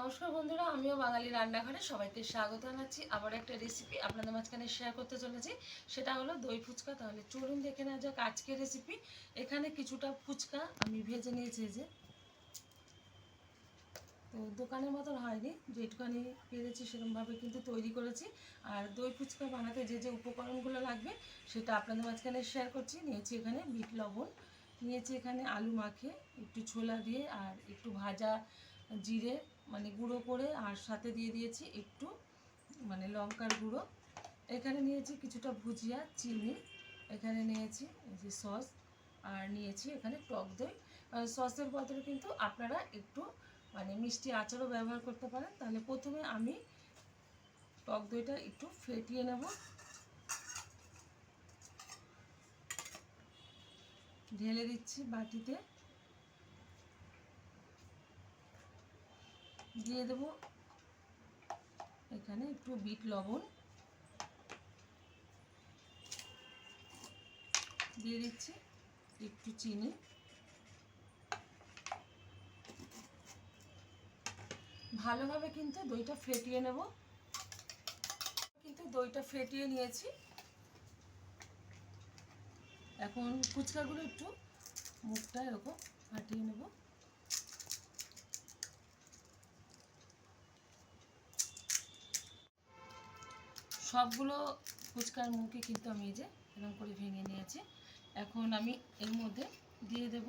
নমস্কার বন্ধুরা, আমিও বাঙালি রান্নাঘরে সবাইকে স্বাগত জানাচ্ছি। আবার একটা রেসিপি আপনাদের মাঝখানে শেয়ার করতে চলেছি। সেটা হলো দই ফুচকা। তাহলে চলুন দেখে নেওয়া যাক আজকের রেসিপি এখানে কিছুটা ফুচকা আমি ভেজে নিয়েছি যে। তো দোকানের মতন হয়নি, যেটুখানি পেরেছি সেরকমভাবে কিন্তু তৈরি করেছি। আর দই ফুচকা বানাতে যে যে উপকরণগুলো লাগবে, সেটা আপনাদের মাঝখানে শেয়ার করছি। নিয়েছি এখানে বিট লবণ। নিয়েছি এখানে আলু মাখে একটু ছোলা দিয়ে আর একটু ভাজা জিরে মানে গুঁড়ো করে, আর সাথে দিয়ে দিয়েছি একটু মানে লঙ্কার গুঁড়ো। এখানে নিয়েছি কিছুটা ভুজিয়া, চিনি। এখানে নিয়েছি যে সস, আর নিয়েছি এখানে টক দই। সসের বদলে কিন্তু আপনারা একটু মানে মিষ্টি আচারও ব্যবহার করতে পারেন। তাহলে প্রথমে আমি টক দইটা একটু ফেটিয়ে নেব। ঢেলে দিচ্ছি বাটিতে। দিয়ে দেব। এখানে একটু বিট লবণ। দিয়ে দিচ্ছি একটু চিনি। ভালোভাবে কিন্তু দইটা ফেটিয়ে নেব। কিন্তু দইটা ফেটিয়ে নিয়েছি। এখন ফুচকাগুলো একটু মুখটা এরকম ফাটিয়ে নেব। সবগুলো ফুচকার মুখে কিন্তু আমি এই যে এরকম করে ভেঙে নিয়েছি। এখন আমি এর মধ্যে দিয়ে দেব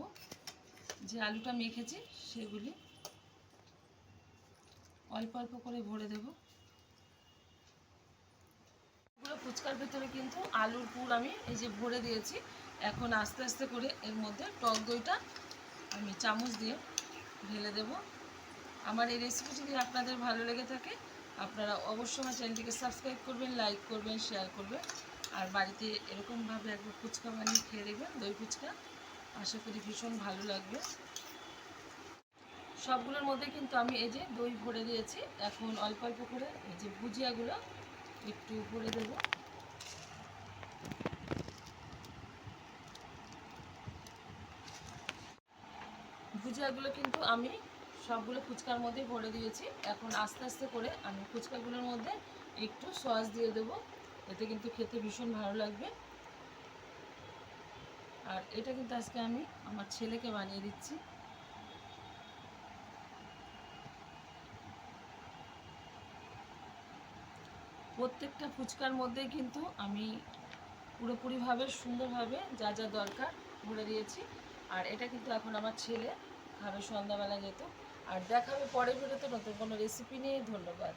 যে আলুটা মেখেছি সেগুলি অল্প অল্প করে ভরে দেব। পুরো ফুচকার ভেতরে কিন্তু আলুর পুর আমি এই যে ভরে দিয়েছি। এখন আস্তে আস্তে করে এর মধ্যে টক দইটা আমি চামচ দিয়ে ঢেলে দেব। আমার এই রেসিপি যদি আপনাদের ভালো লেগে থাকে আপনারা অবশ্যই আমার চ্যানেলটিকে সাবস্ক্রাইব করবেন লাইক করবেন শেয়ার করবেন। আর বাড়িতে এরকমভাবে একবার ফুচকা বানিয়ে খেয়ে দেখবেন, দই ফুচকা। আশা করি ভীষণ ভালো লাগবে। সবগুলোর মধ্যে কিন্তু আমি এই যে দই ভরে দিয়েছি। এখন অল্প অল্প করে এই যে ভুজিয়াগুলো একটু ভরে দেবো। ভুজিয়াগুলো কিন্তু আমি সবগুলো ফুচকার মধ্যে ভরে দিয়েছি। এখন আস্তে আস্তে করে আমি ফুচকাগুলোর মধ্যে একটু সস দিয়ে দেবো। এতে কিন্তু খেতে ভীষণ ভালো লাগবে। আর এটা কিন্তু আজকে আমি আমার ছেলেকে বানিয়ে দিচ্ছি। প্রত্যেকটা ফুচকার মধ্যে কিন্তু আমি পুরোপুরিভাবে, সুন্দরভাবে যা যা দরকার ভরে দিয়েছি। আর এটা কিন্তু এখন আমার ছেলে খাবে সন্ধ্যাবেলা যেত আর দেখাবে পরের ভিডিওতে নতুন কোনো রেসিপি নিয়ে ধন্যবাদ।